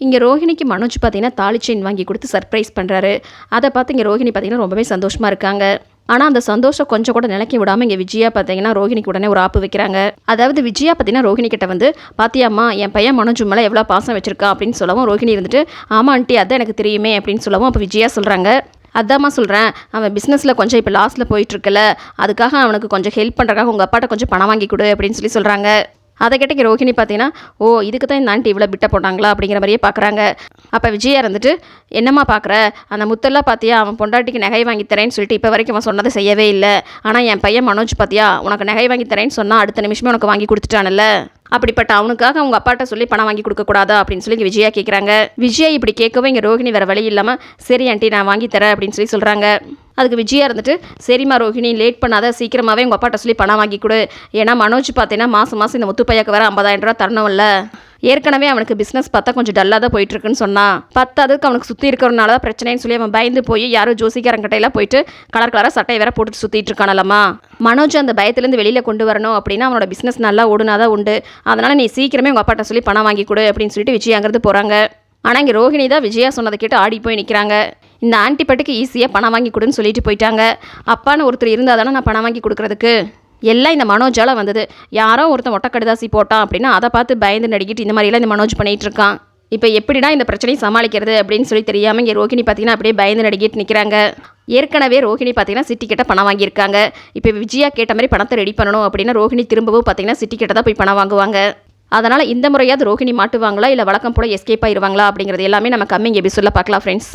இங்கே ரோஹிணிக்கு மனோஜ் பார்த்தீங்கன்னா தாலி செயின் வாங்கி கொடுத்து சர்ப்ரைஸ் பண்ணுறாரு அதை பார்த்து இங்கே ரோஹிணி பார்த்தீங்கன்னா ரொம்பவே சந்தோஷமாக இருக்காங்க. ஆனால் அந்த சந்தோஷம் கொஞ்சம் கூட நிலைக்க விடாமல் இங்கே விஜயா பார்த்தீங்கன்னா ரோஹிணிக்கு உடனே ஒரு ஆப்பு வைக்கிறாங்க. அதாவது விஜயா பார்த்தீங்கன்னா ரோஹிணி கிட்ட வந்து பாத்தியாம்மா என் பையன் மனோஜ் மேலே எவ்வளோ பாசம் வச்சிருக்கா? அப்படின்னு சொல்லவும் ரோஹிணி இருந்துட்டு ஆமா ஆண்டி அதான் எனக்கு தெரியுமே அப்படின்னு சொல்லவும் அப்போ விஜயா சொல்கிறாங்க அதாம்மா சொல்கிறேன் அவன் பிஸ்னஸில் கொஞ்சம் இப்போ லாஸில் போயிட்டுருக்கல அதுக்காக அவனுக்கு கொஞ்சம் ஹெல்ப் பண்ணுறக்காக உங்கள் அப்பாட்ட கொஞ்சம் பணம் வாங்கி கொடு அப்படின்னு சொல்லி சொல்கிறாங்க அதை கேட்ட ரோஹிணி பார்த்தீங்கன்னா ஓ இதுக்கு தான் இந்த ஆண்டி இவ்வளோ பிட்ட போட்டாங்களா? அப்படிங்கிற மாதிரியே பார்க்குறாங்க அப்போ விஜயா இருந்துட்டு என்னம்மா பார்க்குற அந்த முத்தெல்லாம் பார்த்தியா அவன் பொண்டாட்டிக்கு நகை வாங்கி தரேன்னு சொல்லிட்டு இப்போ வரைக்கும் அவன் சொன்னதை செய்யவே இல்லை. ஆனால் என் பையன் மனோஜ் பார்த்தியா உனக்கு நகை வாங்கி தரேன்னு சொன்னால் அடுத்த நிமிஷமே உனக்கு வாங்கி கொடுத்துட்டானல்ல. அப்படிப்பட்ட அவனுக்காக அவங்க அப்பாட்ட சொல்லி பணம் வாங்கி கொடுக்கக்கூடாதா அப்படின்னு சொல்லி விஜயா கேட்குறாங்க விஜயா இப்படி கேட்கவும் இங்கே ரோஹிணி வேறு வழி இல்லாமல் சரி ஆண்டி நான் வாங்கி தரேன் அப்படின்னு சொல்லி சொல்கிறாங்க அதுக்கு விஜயா இருந்துட்டு சரிம்மா ரோஹிணி லேட் பண்ணாத சீக்கிரமாகவே உங்கள் அப்பாட்ட சொல்லி பணம் வாங்கி கொடு. ஏன்னா மனோஜ் பார்த்தீங்கன்னா மாதம் மாதம் இந்த முத்துப்பையாக்கு வர ஐம்பதாயிரம் ரூபா தரணும்ல. ஏற்கனவே அவனுக்கு பிஸ்னஸ் பார்த்தா கொஞ்சம் டல்லாக தான் போயிட்டுருக்குன்னு சொன்னான் பத்தாவதுக்கு அவனுக்கு சுற்றி இருக்கிறனால தான் பிரச்சனைன்னு சொல்லி அவன் பயந்து போய் யாரோ ஜோசிக்காரங்கிட்டையெல்லாம் போயிட்டு கலர் கலராக சட்டையை வேற போட்டு சுற்றிட்டு இருக்கானலம்மா மனோஜ் அந்த பயத்துலேருந்து வெளியில் கொண்டு வரணும் அப்படின்னா அவனோட பிஸ்னஸ் நல்லா ஓடுனாதான் உண்டு. அதனால் நீ சீக்கிரமே உங்கள் அப்பாட்ட சொல்லி பணம் வாங்கி கொடு அப்படின்னு சொல்லிட்டு விஜயாங்கிறது போகிறாங்க ஆனால் இங்கே ரோஹிணி தான் விஜயா சொன்னதை கேட்டு ஆடி போய் நிற்கிறாங்க இந்த ஆன்டி பட்டுக்கு ஈஸியாக பணம் வாங்கி கொடுன்னு சொல்லிட்டு போயிட்டாங்க. அப்பான்னு ஒருத்தர் இருந்தால் தானே நான் பணம் வாங்கி கொடுக்குறதுக்கு? எல்லாம் இந்த மனோஜால் வந்தது. யாரோ ஒருத்தன் ஒட்ட கடுதாசி போட்டான் அப்படின்னா அதை பார்த்து பயந்து நடிக்கிட்டு இந்த மாதிரிலாம் இந்த மனோஜ் பண்ணிகிட்டு இருக்கான். இப்போ எப்படிடா இந்த பிரச்சனையை சமாளிக்கிறது அப்படின்னு சொல்லி தெரியாமல் இங்கே ரோகிணி பார்த்தீங்கன்னா அப்படியே பயந்து நடிக்கிட்டு நிற்கிறாங்க ஏற்கனவே ரோஹிணி பார்த்தீங்கன்னா சிட்டி கிட்ட பணம் வாங்கியிருக்காங்க. இப்போ விஜயா கேட்ட மாதிரி பணத்தை ரெடி பண்ணணும் அப்படின்னா ரோஹிணி திரும்பவும் பார்த்தீங்கன்னா சிட்டி கிட்ட தான் போய் பணம் வாங்குவாங்க. அதனால் இந்த முறையாவது ரோஹிணி மாட்டுவாங்களா? இல்லை வழக்கம் போல எஸ்கேப் ஆயிடுவாங்களா அப்படிங்கிறது எல்லாமே நம்ம கம்மிங் எபிசோடில் பார்க்கலாம் ஃப்ரெண்ட்ஸ்